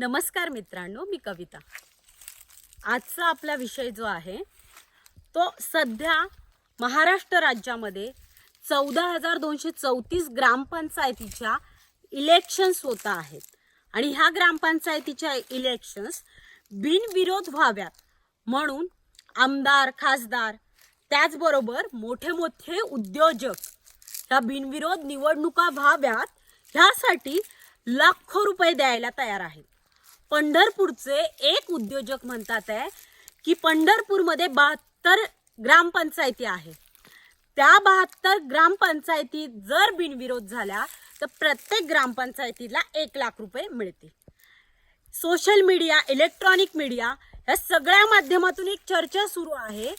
नमस्कार मित्रांनो मी कविता. आजचा आपला विषय जो आहे तो सध्या महाराष्ट्र राज्यामध्ये चौदा हजार दोनशे चौतीस ग्रामपंचायतीच्या इलेक्शन्स होत आहेत. आणि ह्या ग्रामपंचायतीच्या इलेक्शन्स बिनविरोध व्हाव्यात म्हणून आमदार खासदार त्याचबरोबर मोठे मोठे उद्योजक ह्या बिनविरोध निवडणुका व्हाव्यात ह्यासाठी लाखो रुपये द्यायला तयार आहेत. पंढरपूरचे एक उद्योजक म्हणतात आहे की पंढरपूरमध्ये बहात्तर ग्रामपंचायती आहे. त्या बहात्तर ग्रामपंचायती जर बिनविरोध झाल्या तर प्रत्येक ग्रामपंचायतीला एक लाख रुपये मिळतील. सोशल मीडिया इलेक्ट्रॉनिक मीडिया ह्या सगळ्या माध्यमातून एक चर्चा सुरू आहे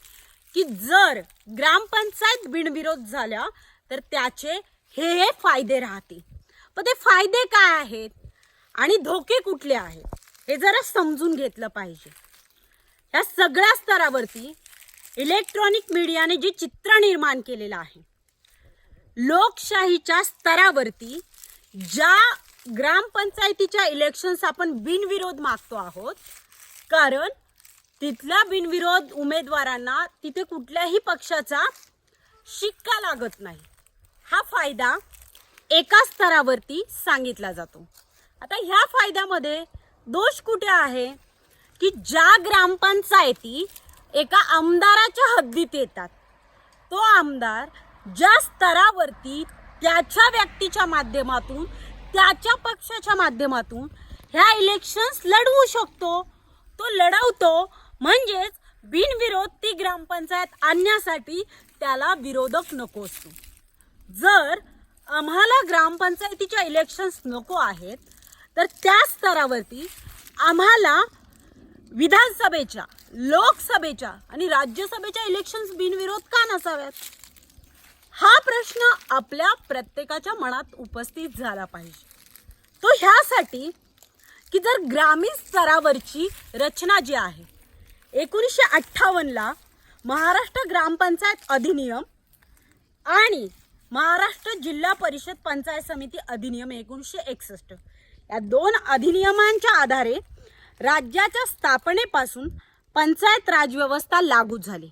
की जर ग्रामपंचायत बिनविरोध झाल्या तर त्याचे हे हे फायदे राहतील. पण ते फायदे काय आहेत आणि धोके कुठले आहेत? हे जरा समजून घेतलं पाहिजे. या सगळ्या स्तरावरती इलेक्ट्रॉनिक मीडियाने जे चित्र निर्माण केलेलं आहे लोकशाहीच्या स्तरावरती ज्या ग्रामपंचायतीच्या इलेक्शन्स आपण बिनविरोध मागतो आहोत कारण तिथल्या बिनविरोध उमेदवारांना तिथे कुठल्याही पक्षाचा शिक्का लागत नाही. हा फायदा एका स्तरावरती सांगितला जातो. आता ह्या फायद्यामध्ये दोष कुठे आहे? की ज्या ग्रामपंचायती एका आमदाराच्या हद्दीत येतात. तो आमदार ज्या स्तरावरती त्याच्या व्यक्तीच्या माध्यमातून त्याच्या पक्षाच्या माध्यमातून ह्या इलेक्शन्स लढवू शकतो तो लढवतो. म्हणजेच बिनविरोध ती ग्रामपंचायत आणण्यासाठी त्याला विरोधक नको असतो. जर आम्हाला ग्रामपंचायतीच्या इलेक्शन्स नको आहेत तर त्या स्तरावरती आम्हाला विधानसभेच्या लोकसभेच्या आणि राज्यसभेच्या इलेक्शन्स बिनविरोध का नसाव्यात? हा प्रश्न आपल्या प्रत्येकाच्या मनात उपस्थित झाला पाहिजे. तो ह्यासाठी की जर ग्रामीण स्तरावरची रचना जी आहे एकोणीसशे अठ्ठावन्नला महाराष्ट्र ग्रामपंचायत अधिनियम आणि महाराष्ट्र जिल्हा परिषद पंचायत समिती अधिनियम एकोणीसशे एकसष्ट या दोन अधिनियमांच्या आधारे राज्याच्या स्थापनेपासून पंचायत राजव्यवस्था लागू झाली.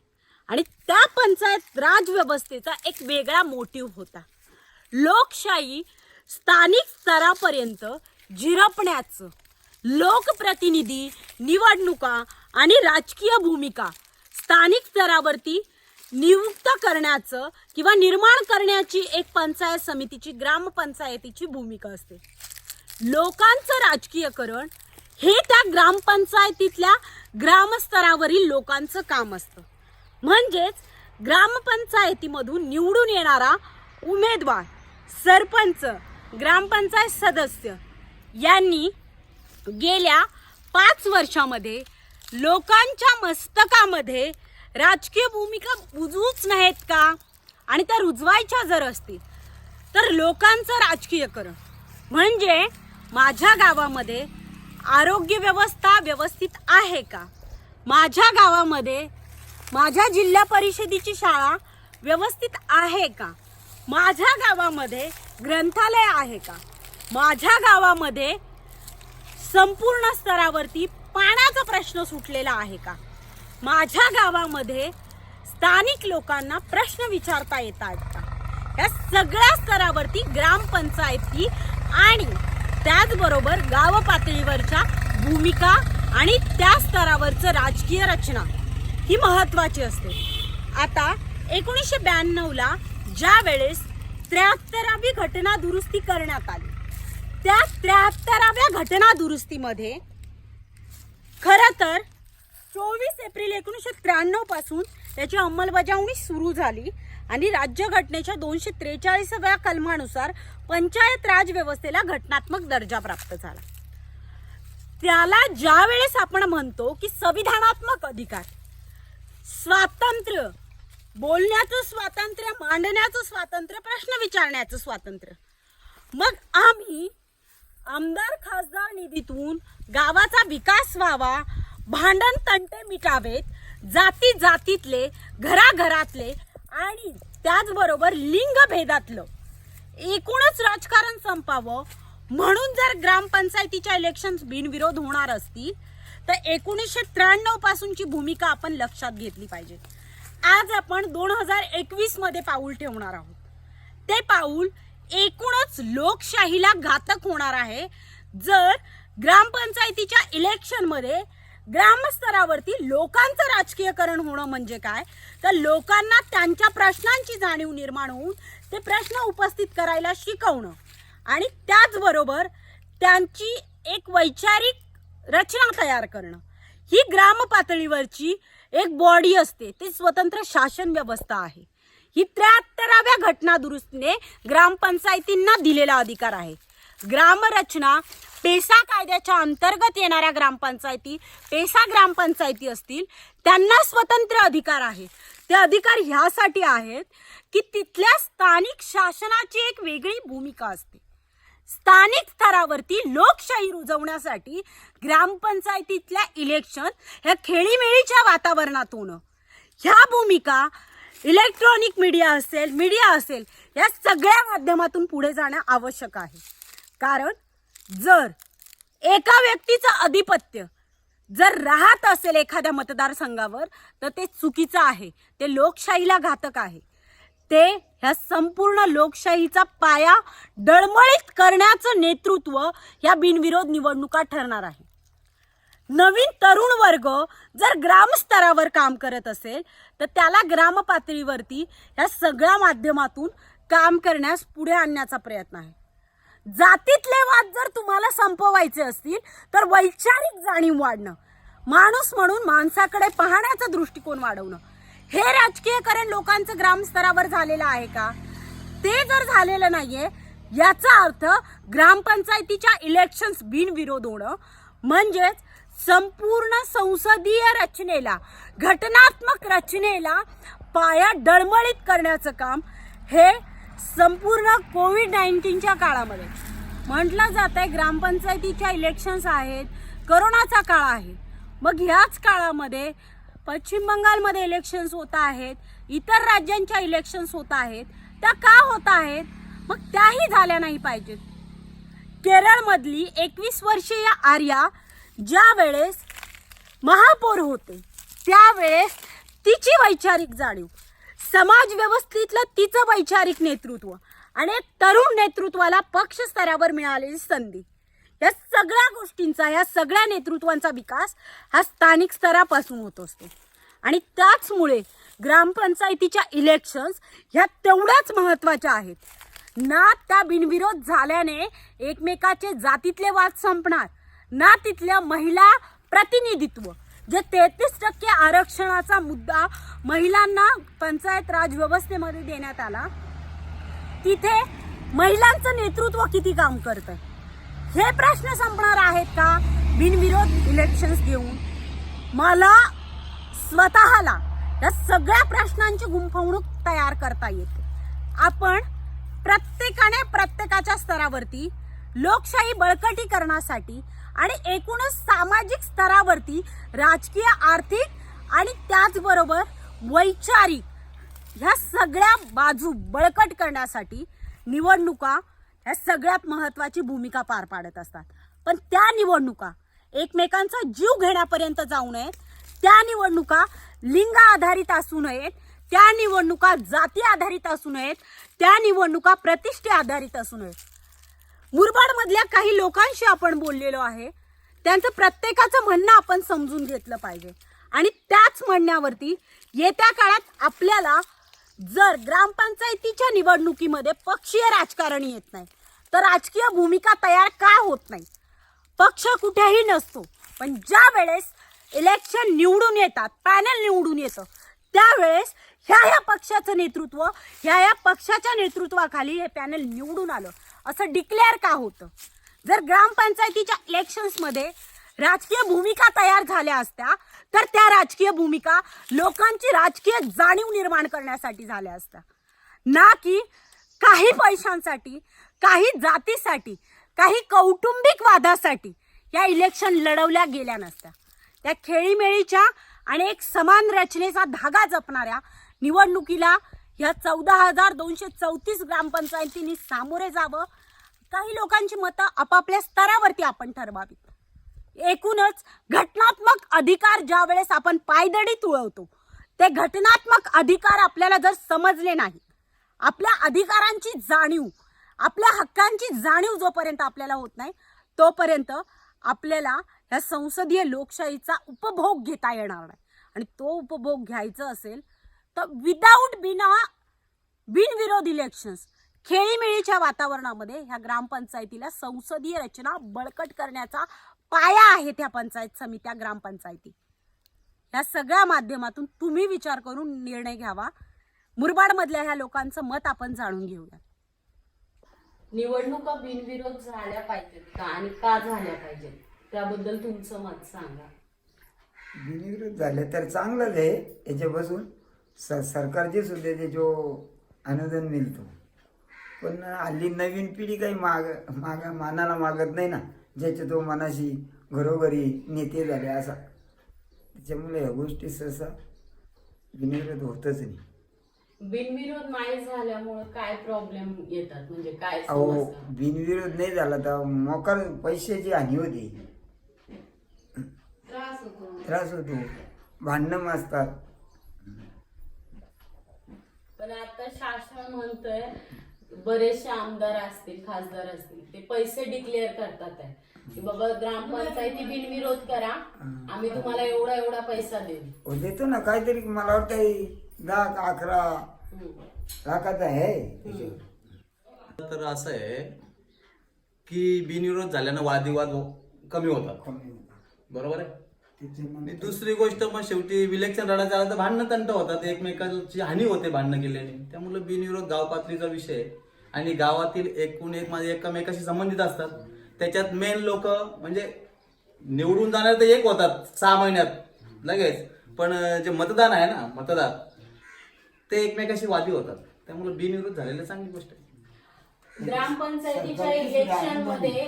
आणि त्या पंचायत राजव्यवस्थेचा एक वेगळा मोटिव्ह होता. लोकशाही स्थानिक स्तरापर्यंत झिरपण्याचं लोकप्रतिनिधी निवडणुका आणि राजकीय भूमिका स्थानिक स्तरावरती नियुक्त करण्याचं किंवा निर्माण करण्याची एक पंचायत समितीची ग्रामपंचायतीची भूमिका असते. लोकांचं राजकीयकरण हे त्या ग्रामपंचायतीतल्या ग्रामस्तरावरील लोकांचं काम असतं. म्हणजेच ग्रामपंचायतीमधून निवडून येणारा उमेदवार सरपंच ग्रामपंचायत सदस्य यांनी गेल्या पाच वर्षामध्ये लोकांच्या मस्तकामध्ये राजकीय भूमिका बुजूच नाहीत का? आणि त्या रुजवायच्या जर असतील तर लोकांचं राजकीयकरण. म्हणजे माझ्या गावामध्ये आरोग्य व्यवस्था व्यवस्थित आहे का? माझ्या गावामध्ये माझ्या जिल्हा परिषदेची शाळा व्यवस्थित आहे का? माझ्या गावामध्ये ग्रंथालय आहे का? माझ्या गावामध्ये संपूर्ण स्तरावरती पाण्याचा प्रश्न सुटलेला आहे का? माझ्या गावामध्ये स्थानिक लोकांना प्रश्न विचारता येतात का? या सगळ्या स्तरावरती ग्रामपंचायती आणि त्याचबरोबर गाव पातळीवरच्या भूमिका आणि त्या स्तरावरचं राजकीय रचना ही महत्वाची असते. आता एकोणीसशे ब्याण्णवला ज्या वेळेस त्र्याहत्तरावी घटना दुरुस्ती करण्यात आली त्या त्र्याहत्तराव्या घटना दुरुस्तीमध्ये खरं तर चोवीस एप्रिल एकोणीसशे त्र्याण्णवपासून त्याची अंमलबजावणी सुरू झाली. आणि राज्यघटनेच्या दोनशे त्रेचाळीसाव्या कलमानुसार पंचायत राज व्यवस्थेला घटनात्मक दर्जा प्राप्त झाला. त्याला ज्या वेळेस आपण म्हणतो की संविधानात्मक अधिकार स्वातंत्र्य बोलण्याचं स्वातंत्र्य मांडण्याचं स्वातंत्र्य प्रश्न विचारण्याचं स्वातंत्र्य. मग आम्ही आमदार खासदार निधीतून गावाचा विकास व्हावा भांडण तंटे मिटावेत जाती जातीतले घराघरातले आणि त्याचबरोबर लिंगभेदातलं. एकूणच राजकारण संपावं. म्हणून जर ग्रामपंचायतीच्या इलेक्शन बिनविरोध होणार असतील तर एकोणीसशे त्र्याण्णव पासूनची भूमिका आपण लक्षात घेतली पाहिजे. आज आपण दोन हजार एकवीसमध्ये पाऊल ठेवणार आहोत. ते पाऊल एकूणच लोकशाहीला घातक होणार आहे. जर ग्रामपंचायतीच्या इलेक्शनमध्ये ग्रामस्तरावरती लोकांचं राजकीयकरण होणं म्हणजे काय? तर लोकांना त्यांच्या प्रश्नांची जाणीव निर्माण होऊन ते प्रश्न उपस्थित करायला शिकवणं. आणि त्याचबरोबर त्यांची एक वैचारिक रचना तयार करणं. ही ग्राम पातळीवरची एक बॉडी असते. ती स्वतंत्र शासन व्यवस्था आहे. ही त्र्याहत्तराव्या घटना दुरुस्तीने ग्रामपंचायतींना दिलेला अधिकार आहे. ग्रामरचना पेसा कायद्याच्या अंतर्गत येणाऱ्या ग्रामपंचायती पेसा ग्रामपंचायती असतील त्यांना स्वतंत्र अधिकार आहे ते अधिकार ह्यासाठी आहेत की तिथल्या स्थानिक शासनाची एक वेगळी भूमिका असते. स्थानिक स्तरावरती लोकशाही रुजवण्यासाठी ग्रामपंचायतीतल्या इलेक्शन ह्या खेळीमेळीच्या वातावरणात होणं. ह्या भूमिका इलेक्ट्रॉनिक मीडिया असेल मीडिया असेल या सगळ्या माध्यमातून पुढे जाणं आवश्यक आहे. कारण जर एका व्यक्तीचं अधिपत्य जर राहत असेल एखाद्या मतदारसंघावर तर ते चुकीचं आहे. ते लोकशाहीला घातक आहे. ते ह्या संपूर्ण लोकशाहीचा पाया डळमळीत करण्याचं नेतृत्व ह्या बिनविरोध निवडणुका ठरणार आहे. नवीन तरुण वर्ग जर ग्रामस्तरावर काम करत असेल तर त्याला ग्रामपातळीवरती ह्या सगळ्या माध्यमातून काम करण्यास पुढे आणण्याचा प्रयत्न आहे. जातीतले वाद जर तुम्हाला संपवायचे असतील तर वैचारिक जाणीव वाढणं. माणूस म्हणून माणसाकडे पाहण्याचा दृष्टिकोन वाढवणं. हे राजकीयकरण लोकांचं ग्रामस्तरावर झालेलं आहे का? ते जर झालेलं नाहीये याचा अर्थ ग्रामपंचायतीच्या इलेक्शन्स बिनविरोध होणं म्हणजेच संपूर्ण संसदीय रचनेला घटनात्मक रचनेला पाया डळमळीत करण्याचं काम हे संपूर्ण कोविड नाईन्टीनच्या काळामध्ये. म्हटलं जात आहे ग्रामपंचायतीच्या इलेक्शन्स आहेत करोनाचा काळ आहे. मग ह्याच काळामध्ये पश्चिम बंगालमध्ये इलेक्शन्स होत आहेत इतर राज्यांच्या इलेक्शन्स होत आहेत त्या का होत आहेत? मग त्याही झाल्या नाही पाहिजेत. केरळमधली एकवीस वर्षीय आर्या ज्या वेळेस महापौर होते त्यावेळेस तिची वैचारिक जाणीव. समाज व्यवस्थेतलं तिचं वैचारिक नेतृत्व आणि एक तरुण नेतृत्वाला पक्ष स्तरावर मिळालेली संधी. या सगळ्या गोष्टींचा या सगळ्या नेतृत्वांचा विकास हा स्थानिक स्तरापासून होत असतो. आणि त्याचमुळे ग्रामपंचायतीच्या इलेक्शन्स ह्या तेवढ्याच महत्त्वाच्या आहेत. ना त्या बिनविरोध झाल्याने एकमेकाचे जातीतले वाद संपणार ना तिथल्या महिला प्रतिनिधित्व. जे तेहतीस टक्के आरक्षणाचा मुद्दा महिलांना पंचायत राज व्यवस्थेमध्ये देण्यात आला तिथे महिलांचं नेतृत्व किती काम करतं हे प्रश्न संपणार आहेत का? बिनविरोध इलेक्शन्स घेऊन. मला स्वतःला या सगळ्या प्रश्नांची गुंफवणूक तयार करता येते. आपण प्रत्येकाने प्रत्येकाच्या स्तरावरती लोकशाही बळकटीकरणासाठी आणि एकूणच सामाजिक स्तरावरती राजकीय आर्थिक आणि त्याचबरोबर वैचारिक ह्या सगळ्या बाजू बळकट करण्यासाठी निवडणुका ह्या सगळ्यात महत्त्वाची भूमिका पार पाडत असतात. पण त्या निवडणुका एकमेकांचा जीव घेण्यापर्यंत जाऊ नयेत त्या निवडणुका लिंग आधारित असू नयेत त्या निवडणुका जाती आधारित असू नयेत त्या निवडणुका प्रतिष्ठे आधारित असू नयेत. मुरबाडमधल्या काही लोकांशी आपण बोललेलो आहे त्यांचं प्रत्येकाचं म्हणणं आपण समजून घेतलं पाहिजे. आणि त्याच म्हणण्यावरती येत्या काळात आपल्याला जर ग्रामपंचायतीच्या निवडणुकीमध्ये पक्षीय राजकारण येत नाही तर राजकीय भूमिका तयार का होत नाही? पक्ष कुठेही नसतो पण ज्या वेळेस इलेक्शन निवडून येतात पॅनल निवडून येतं त्यावेळेस ह्या ह्या पक्षाचं नेतृत्व ह्या ह्या पक्षाच्या नेतृत्वाखाली हे पॅनल निवडून आलं. असं डिक्लेअर का होतं? जर ग्रामपंचायतीच्या इलेक्शन्समध्ये राजकीय भूमिका तयार झाल्या असत्या तर त्या राजकीय भूमिका लोकांची राजकीय जाणीव निर्माण करण्यासाठी झाल्या असत्या. ना की काही पैशांसाठी काही जातीसाठी काही कौटुंबिक वादासाठी या इलेक्शन लढवल्या गेल्या नसत्या. त्या खेळीमेळीच्या आणि एक समान रचनेचा धागा जपणाऱ्या निवडणुकीला ह्या चौदा हजार दोनशे चौतीस ग्रामपंचायतींनी सामोरे जावं. काही लोकांची मतं आपापल्या स्तरावरती आपण ठरवावीत. एकूणच घटनात्मक अधिकार ज्या वेळेस आपण पायदडी तुळवतो ते घटनात्मक अधिकार आपल्याला जर समजले नाही आपल्या अधिकारांची जाणीव आपल्या हक्कांची जाणीव जोपर्यंत आपल्याला होत नाही तोपर्यंत आपल्याला ह्या संसदीय लोकशाहीचा उपभोग घेता येणार नाही. आणि तो उपभोग घ्यायचा असेल तर विदाऊट बिना बिनविरोध इलेक्शन्स खेळीमेळीच्या वातावरणामध्ये ह्या ग्रामपंचायतीला संसदीय रचना बळकट करण्याचा पाया आहेत ह्या पंचायत समित्या ग्रामपंचायती. या सगळ्या माध्यमातून तुम्ही विचार करून निर्णय घ्यावा. मुरबाडमधल्या ह्या लोकांचं मत आपण जाणून घेऊया निवडणुका बिनविरोध झाल्या पाहिजेत का आणि का झाल्या पाहिजेत? त्याबद्दल तुमचं मत सांगा. बिनविरोध झाले तर चांगलंच आहे याच्यापासून. स सरकारचे सुद्धा ते जो अनुदान मिळतो. पण हल्ली नवीन पिढी काही माग माग मानाला मागत नाही ना. ज्याच्या तो मनाशी घरोघरी नेते झाले असा. त्याच्यामुळे ह्या गोष्टी सहसा बिनविरोध होतच नाही. बिनविरोध नाही झाल्यामुळे काय प्रॉब्लेम येतात? म्हणजे काय अहो समस्या? बिनविरोध नाही झाला तर मोकार पैशाची हानी होती. त्रास होतो. त्रास होतो. भांडणं असतात पण आता शासन म्हणतंय बरेचसे आमदार असतील खासदार असतील ते पैसे डिक्लेअर करतात आहे की बाबा ग्रामपंचायती बिनविरोध करा आम्ही तुम्हाला एवढा एवढा पैसा देऊ हो देतो ना काहीतरी मला वाटतं दहा अकरा हम्म. लाखाचा आहे. तर असं आहे की बिनविरोध झाल्यानं वादविवाद कमी होतात बरोबर आहे आणि दुसरी गोष्ट मग शेवटी इलेक्शन लढायचं आलं तर भांडणं तंट होतात. एकमेकांची हानी होते भांडणं केल्याने. त्यामुळे बिनविरोध गाव पातळीचा विषय आहे. आणि गावातील एकूण एक माझे एकमेकाशी संबंधित असतात. त्याच्यात मेन लोक म्हणजे निवडून जाणार तर एक होतात सहा महिन्यात. लगेच. पण जे मतदान आहे ना मतदार ते एकमेकाशी वादी होतात. त्यामुळे बिनविरोध झालेलं चांगली गोष्ट आहे. ग्रामपंचायतीच्या इलेक्शनमध्ये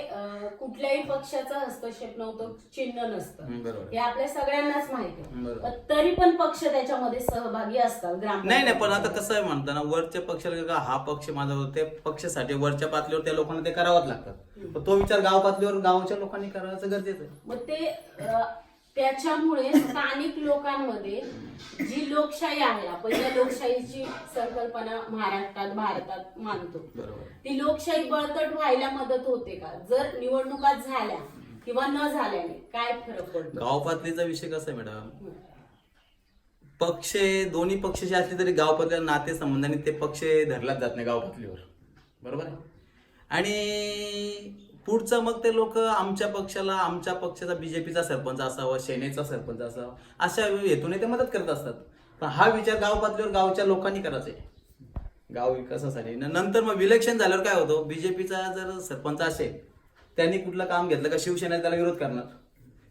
कुठल्याही पक्षाचा हस्तक्षेप नव्हतं चिन्ह नसतं. बरोबर. हे आपल्या सगळ्यांनाच माहिती आहे. बरोबर. पण तरी पण पक्ष त्याच्यामध्ये सहभागी असतात ग्राम नाही नाही पण आता कसं आहे म्हणताना वरच्या पक्षाला का हा पक्ष माझा होता, त्या पक्षासाठी वरच्या पातळीवर त्या लोकांना ते करावंच लागतात पण तो विचार गाव पातळीवर गावच्या लोकांनी करायचं गरजेचं आहे. मग ते अ, त्याच्यामुळे स्थानिक लोकांमध्ये जी लोकशाही आहे आपण या लोकशाहीची संकल्पना महाराष्ट्रात भारतात मानतो. ती लोकशाही बळकट व्हायला मदत होते का? जर निवडणुका झाल्या किंवा न झाल्याने काय फरक पडतो? गाव पातळीचा विषय कसा आहे मॅडम? पक्ष दोन्ही पक्ष जे असले तरी गाव पातळीवर नाते संबंधाने ते पक्ष धरलाच जात नाही गाव पातळीवर. बरोबर आहे? आणि पुढचं मग ते लोक आमच्या पक्षाला आमच्या पक्षाचा बीजेपीचा सरपंच असावा सेनेचा सरपंच असावा अशा हेतूने ते मदत करत असतात. पण हा विचार गाव पातळीवर गावच्या लोकांनी करायचा आहे. गाव विकासासाठी. नंतर मग इलेक्शन झाल्यावर काय होतं? बीजेपीचा जर सरपंच असेल त्यांनी कुठलं काम घेतलं का शिवसेना त्याला विरोध करणार?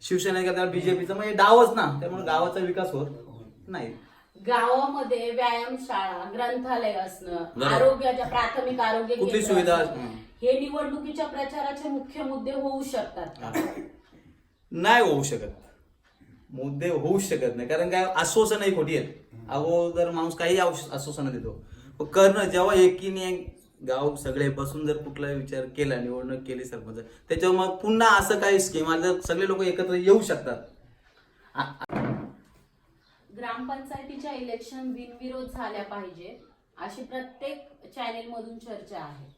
शिवसेना त्याला बीजेपीचा म्हणजे डावच ना त्यामुळे गावाचा विकास होत नाही. गावामध्ये व्यायामशाळा ग्रंथालय असणं. आरोग्याच्या प्राथमिक आरोग्य कुठली सुविधा हं. हे निवडणुकीच्या प्रचाराचे मुख्य मुद्दे होऊ शकतात का? नाही होऊ शकत. मुद्दे होऊ शकत नाही. कारण काय आश्वासनही खोटी आहेत. अगोदर माणूस काही आश्वासन देतो. पण करणं जेव्हा एकीने गाव सगळे बसून जर कुठलाही विचार केला निवडणूक केली सरपंच त्याच्यावर मग पुन्हा असं काही स्कीम आलं तर सगळे लोक एकत्र येऊ शकतात. आ- ग्रामपंचायतीच्या इलेक्शन बिनविरोध झाल्या पाहिजे अशी प्रत्येक चॅनेल मधून चर्चा आहे.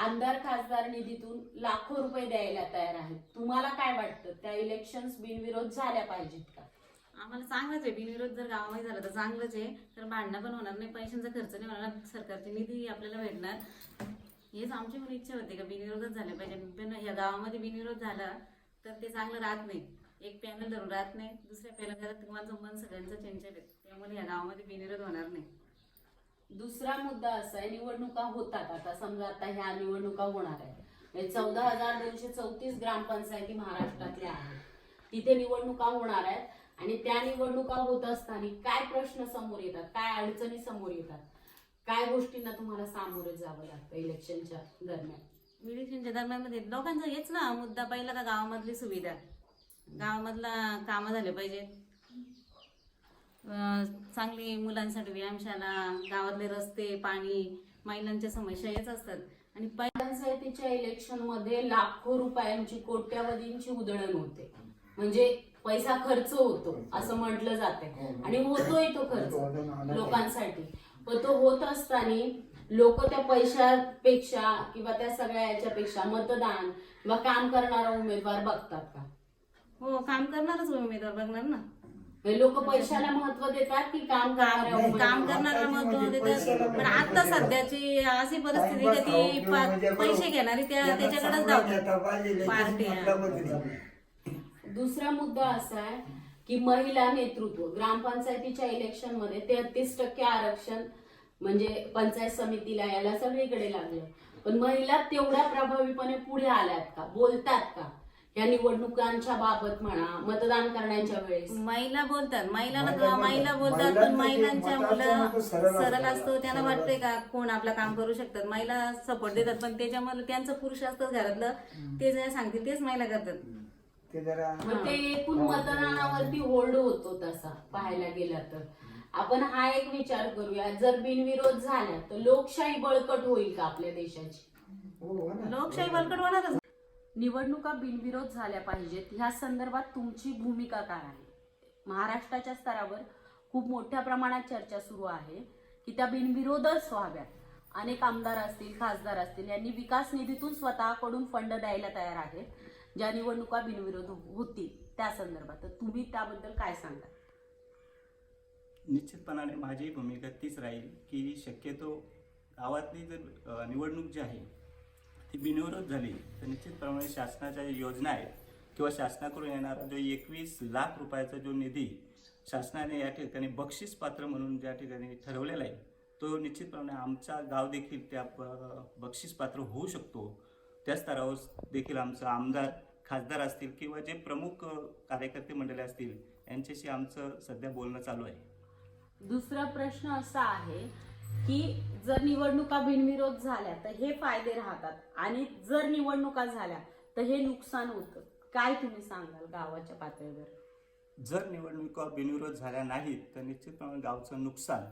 आमदार खासदार निधीतून लाखो रुपये द्यायला तयार आहेत. तुम्हाला काय वाटतं? त्या इलेक्शन बिनविरोध झाल्या पाहिजेत का? आम्हाला चांगलंच आहे. बिनविरोध जर गावामध्ये झालं तर चांगलंच आहे. तर भांडणं पण होणार नाही. पैशांचा खर्च नाही होणार. सरकारची निधी आपल्याला भेटणार. हेच आमची पण इच्छा होती का बिनविरोधच झाले पाहिजे. पण या गावामध्ये बिनविरोध झाला तर ते चांगलं राहत नाही. एक पॅनल धरून राहत नाही. दुसऱ्या पॅनल तुम्हाला मन सगळ्यांचं चंचल आहे त्यामुळे या गावामध्ये बिनविरोध होणार नाही. दुसरा मुद्दा असा आहे निवडणुका होतात आता. समजा आता ह्या निवडणुका होणार आहेत. म्हणजे चौदा हजार दोनशे चौतीस ग्रामपंचायती महाराष्ट्रातल्या आहेत. तिथे निवडणुका होणार आहेत आणि त्या निवडणुका होत असताना काय प्रश्न समोर येतात? काय अडचणी समोर येतात? काय गोष्टींना तुम्हाला सामोरे जावं लागतं इलेक्शनच्या दरम्यान? इलेक्शनच्या दरम्यानमध्ये लोकांचा हेच ना मुद्दा पहिला का गावामधली सुविधा? गावामधला कामं झाले पाहिजेत. चांगली मुलांसाठी व्यायामशाला गावातले रस्ते पाणी महिलांच्या समस्या हेच असतात. आणि पंचायतीच्या इलेक्शनमध्ये लाखो रुपयांची कोट्यावधींची उधळण होते. म्हणजे पैसा खर्च होतो असं म्हटलं जाते. आणि होतोय तो खर्च लोकांसाठी. पण तो होत असताना लोक त्या पैशापेक्षा किंवा त्या सगळ्या याच्यापेक्षा मतदान किंवा काम करणारा उमेदवार बघतात का? हो काम करणारच उमेदवार बघणार ना. लोक पैशाला महत्त्व देतात की काम करणाऱ्या काम करणारा महत्त्व देतात. पण आता. सध्याची अशी परिस्थिती का ती पा- म्हणजे पैसे घेणारी त्या त्याच्याकडेच धावतात. दुसरा मुद्दा असा आहे की महिला नेतृत्व. ग्रामपंचायतीच्या इलेक्शनमध्ये तेहतीस टक्के आरक्षण म्हणजे पंचायत समितीला याला सगळीकडे लागलं पण महिला तेवढ्या प्रभावीपणे पुढे आल्यात का? बोलतात का? या निवडणुकांच्या बाबत म्हणा मतदान करण्याच्या वेळेस. महिला बोलतात. महिलांना महिला महिला बोलतात. पण महिलांच्या मुलं सरळ असतो. त्यांना वाटतंय का कोण आपलं काम करू शकतात? महिला सपोर्ट देतात पण त्याच्यामुळे त्यांचं पुरुष असतं घरातलं. ते जे सांगतील तेच महिला करतात. ते जरा मग ते एकूण मतदानावरती होल्ड होतो तसा पाहायला गेला तर. आपण हा एक विचार करूया. जर बिनविरोध झाला तर लोकशाही बळकट होईल का आपल्या देशाची? हो हो. लोकशाही बलकट होणारच निवडणुका बिनविरोध झाल्या पाहिजेत. ह्या संदर्भात तुमची भूमिका काय आहे? महाराष्ट्राच्या स्तरावर खूप मोठ्या प्रमाणात चर्चा सुरू आहे की त्या बिनविरोधच व्हाव्यात. अनेक आमदार असतील खासदार असतील यांनी विकास निधीतून स्वतःकडून फंड द्यायला तयार आहेत ज्या निवडणुका बिनविरोध होतील. त्या संदर्भात तर तुम्ही त्याबद्दल काय सांगाल निश्चितपणाने माझी भूमिका तीच राहील की शक्यतो गावातली जर निवडणूक जी आहे ती बिनविरोध झाली. तर निश्चितप्रमाणे शासनाच्या योजना आहेत किंवा शासनाकडून येणारा जो एकवीस लाख रुपयाचा जो निधी शासनाने या ठिकाणी बक्षीस पात्र म्हणून ज्या ठिकाणी ठरवलेला आहे तो निश्चितप्रमाणे आमचा गाव देखील त्या बक्षीस पात्र होऊ शकतो. त्या स्तरावर देखील आमचं आमदार खासदार असतील किंवा जे प्रमुख कार्यकर्ते मंडळी असतील यांच्याशी आमचं सध्या बोलणं चालू आहे. दुसरा प्रश्न असा आहे की जर निवडणुका बिनविरोध झाल्या तर हे फायदे राहतात. आणि जर निवडणुका झाल्या तर हे नुकसान होतं. काय तुम्ही सांगाल गावाच्या पातळीवर? जर निवडणुका बिनविरोध झाल्या नाहीत तर निश्चितपणे गावचं नुकसान.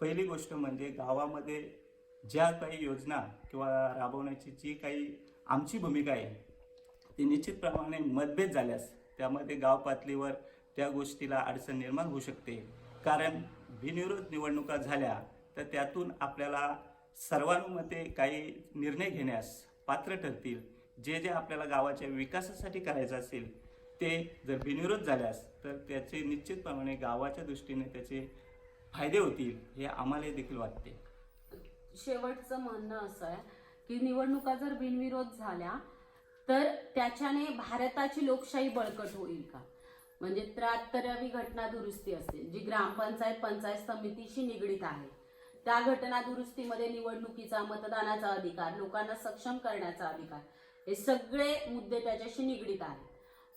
पहिली गोष्ट म्हणजे गावामध्ये ज्या काही योजना किंवा राबवण्याची जी काही आमची भूमिका आहे ती निश्चितप्रमाणे मतभेद झाल्यास त्यामध्ये गाव पातळीवर त्या गोष्टीला अडचण निर्माण होऊ शकते. कारण बिनविरोध निवडणुका झाल्या तर त्यातून आपल्याला सर्वानुमते काही निर्णय घेण्यास पात्र ठरतील. जे जे आपल्याला गावाच्या विकासासाठी करायचं असेल ते जर बिनविरोध झाल्यास तर त्याचे निश्चितप्रमाणे गावाच्या दृष्टीने त्याचे फायदे होतील हे आम्हाला देखील वाटते. शेवटचं म्हणणं असं आहे की निवडणुका जर बिनविरोध झाल्या तर त्याच्याने भारताची लोकशाही बळकट होईल का? म्हणजे त्र्याहत्तरावी घटना दुरुस्ती असेल जी ग्रामपंचायत पंचायत समितीशी निगडीत आहे. त्या घटना दुरुस्तीमध्ये निवडणुकीचा मतदानाचा अधिकार लोकांना सक्षम करण्याचा अधिकार हे सगळे मुद्दे त्याच्याशी निगडीत आहेत.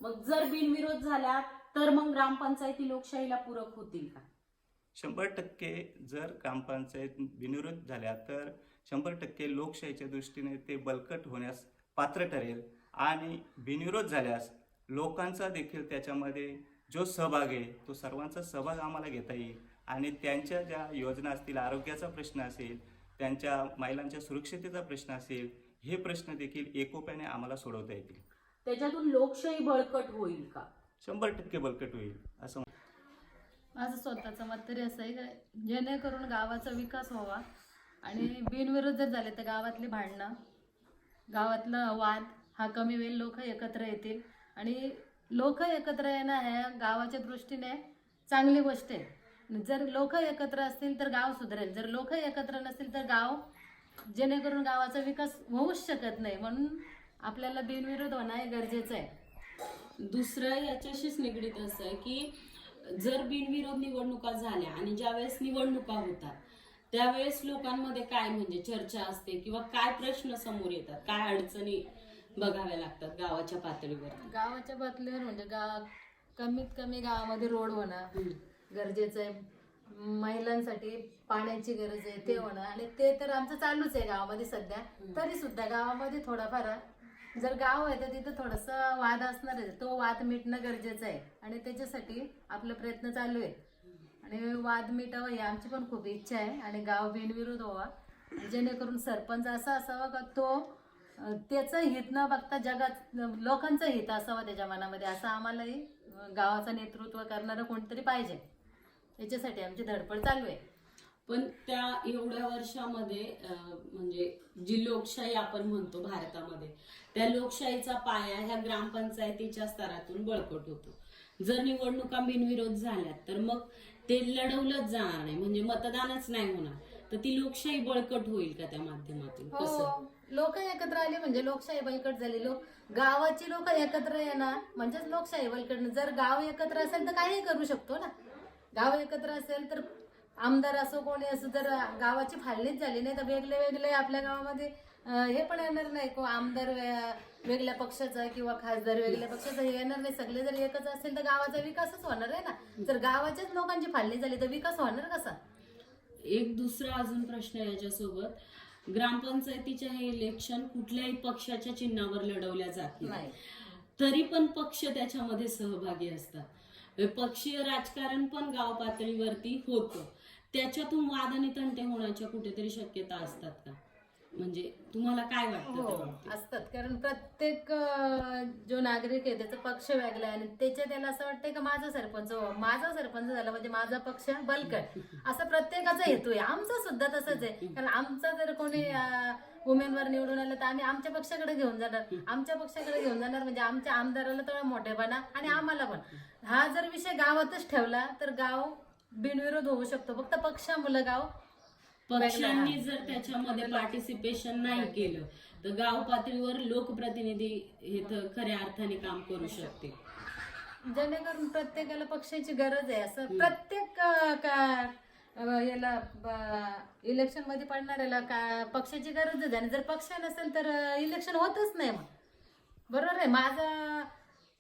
मग जर बिनविरोध झाल्या तर मग ग्रामपंचायती लोकशाहीला पूरक होतील का? शंभर टक्के जर ग्रामपंचायत बिनविरोध झाल्या तर शंभर टक्के लोकशाहीच्या दृष्टीने ते बलकट होण्यास पात्र ठरेल आणि बिनविरोध झाल्यास लोकांचा देखील त्याच्यामध्ये जो सहभाग आहे तो सर्वांचा सहभाग आम्हाला घेता येईल. आणि त्यांच्या ज्या योजना असतील आरोग्याचा प्रश्न असेल त्यांच्या महिलांच्या सुरक्षितेचा प्रश्न असेल हे प्रश्न देखील एकोप्याने आम्हाला सोडवता येतील. त्याच्यातून लोकशाही बळकट होईल का? शंभर टक्के बळकट होईल असं माझं स्वतःचं मत तरी असं आहे का जेणेकरून गावाचा विकास व्हावा. आणि बिनविरोध जर झाले तर गावातली भांडणं गावातलं वाद हा कमी होईल लोक एकत्र येतील. आणि लोक एकत्र येणं ह्या गावाच्या दृष्टीने चांगली गोष्ट आहे. जर लोक एकत्र असतील तर गाव सुधरेल. जर लोक एकत्र नसतील तर गाव जेणेकरून गावाचा विकास होऊच शकत नाही. म्हणून आपल्याला बिनविरोध होणं हे गरजेचं आहे. दुसरं याच्याशीच निगडीत असं आहे की जर बिनविरोध निवडणुका झाल्या आणि ज्यावेळेस निवडणुका होतात त्यावेळेस लोकांमध्ये काय म्हणजे चर्चा असते किंवा काय प्रश्न समोर येतात? काय अडचणी बघाव्या लागतात गावाच्या पातळीवर? गावाच्या पातळीवर म्हणजे गा कमीत कमी गावामध्ये रोड होणं. गरजेचं आहे. महिलांसाठी पाण्याची गरज आहे ते होणं आणि ते तर आमचं चालूच आहे गावामध्ये सध्या. तरी सुद्धा गावामध्ये थोडाफार जर गाव आहे तर तिथं थोडस वाद असणार आहे. तो वाद मिटणं गरजेचं आहे. आणि त्याच्यासाठी आपला प्रयत्न चालू आहे. आणि वाद मिटावा ही आमची पण खूप इच्छा आहे. आणि गाव बिनविरोध व्हावा. जेणेकरून सरपंच असा असावा का तो त्याचं हित न बघता जगात लोकांचं हित असावं त्याच्या मनामध्ये. असं आम्हालाही गावाचं नेतृत्व करणारं कोणतरी पाहिजे. याच्यासाठी आमची धडपड चालू आहे. पण त्या एवढ्या वर्षामध्ये म्हणजे जी लोकशाही आपण म्हणतो भारतामध्ये त्या लोकशाहीचा पाया ह्या ग्रामपंचायतीच्या स्तरातून बळकट होतो. जर निवडणुका बिनविरोध झाल्या तर मग ते लढवलंच जाणार नाही. म्हणजे मतदानच नाही होणार. तर ती लोकशाही बळकट होईल का त्या माध्यमातून? कसं? हो लोक एकत्र आली म्हणजे लोकशाही बळकट झाली. लोक गावाची लोक एकत्र येणार म्हणजेच लोकशाही बळकट. जर गाव एकत्र असेल तर काही करू शकतो ना. गाव एकत्र असेल तर आमदार असो कोणी असो जर गावाची फाळणीच झाली नाही तर वेगळे वेगळे आपल्या गावामध्ये हे पण येणार नाही. को आमदार वेगळ्या पक्षाचा किंवा खासदार वेगळ्या पक्षाचा हे येणार नाही. सगळे जर एकच असेल तर गावाचा विकासच होणार आहे ना. जर गावाच्याच लोकांची फाळणी झाली तर विकास होणार कसा? एक दुसरा अजून प्रश्न याच्यासोबत. ग्रामपंचायतीच्या हे इलेक्शन कुठल्याही पक्षाच्या चिन्हावर लढवल्या जात नाही. तरी पण पक्ष त्याच्यामध्ये सहभागी असतात. पक्षीय राजकारण पण गाव पातळीवरती होतं. त्याच्यातून वाद आणि तंटे होण्याच्या कुठेतरी शक्यता असतात का? म्हणजे तुम्हाला काय वाटतं हो? असतात. कारण प्रत्येक अं, जो नागरिक आहे त्याचा पक्ष वेगळा आहे आणि त्याच्या त्याला असं वाटतंय का माझा सरपंच व्हावा. माझा सरपंच झाला म्हणजे माझा पक्ष बलकट. असं प्रत्येकाचा हेतू आहे. आमचा सुद्धा तसंच आहे. कारण आमचा जर कोणी उमेदवार निवडून आला तर आम्ही आमच्या पक्षाकडे घेऊन जाणार. आमच्या पक्षाकडे घेऊन जाणार म्हणजे आमच्या आमदाराला तर मोठेपणा आणि आम्हाला पण. हा जर विषय गावातच ठेवला तर गाव बिनविरोध होऊ शकतो. फक्त पक्षामुळे गाव पक्षांनी जर त्याच्यामध्ये पार्टिसिपेशन नाही केलं तर गाव पातळीवर लोकप्रतिनिधी हे तर खऱ्या अर्थाने काम करू शकते जेणेकरून प्रत्येकाला पक्षाची गरज आहे. असं प्रत्येक अं, का अं, याला इलेक्शनमध्ये पडणाऱ्याला का पक्षाची गरजच आहे. आणि जर पक्ष नसेल तर इलेक्शन होतच नाही मग. बरोबर आहे? माझा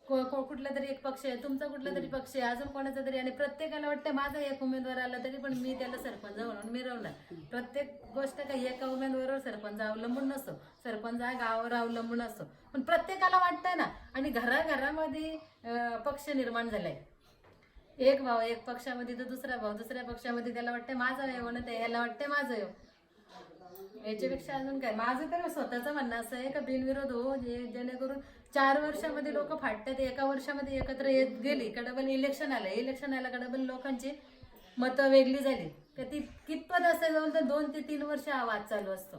कुठला तरी एक पक्ष आहे तुमचा कुठला तरी पक्ष आहे अजून कोणाचा तरी आणि प्रत्येकाला वाटतं माझा एक उमेदवार आला तरी पण मी त्याला सरपंच म्हणून मिरवणार प्रत्येक गोष्ट काही एका उमेदवारावर सरपंच अवलंबून नसतो. सरपंच हा गावावर अवलंबून असतो. पण प्रत्येकाला वाटतंय ना आणि घराघरामध्ये पक्ष निर्माण झालाय. एक भाऊ एक पक्षामध्ये तर दुसरा भाऊ दुसऱ्या पक्षामध्ये त्याला वाटतं माझं आहे म्हणत आहे ह्याला वाटतं माझं आहे याच्यापेक्षा अजून काय माझं तर स्वतःचं म्हणणं असं आहे का बिनविरोध हो जेणेकरून चार वर्षामध्ये लोक फाटतात एका वर्षामध्ये एकत्र येत गेली का डबल इलेक्शन आलं. इलेक्शन आलं का डबल लोकांची मतं वेगळी झाली. तर ती कितपत असेल जाऊन तर दोन ते तीन वर्ष हा वाद चालू असतो.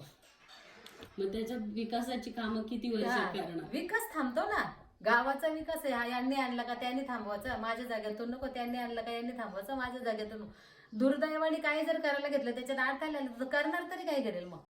मग त्याच्यात विकासाची कामं किती वर्ष हा, करणार? विकास थांबतो ना. गावाचा विकास आहे. हा यांनी आणला का त्यांनी थांबवायचा? माझ्या जागेतून नको त्यांनी आणला का यांनी थांबवायचं? माझ्या जागेतून नको. दुर्दैवाने काही जर करायला घेतलं त्याच्यात अडथळा आला तर करणार तरी काय करेल मग.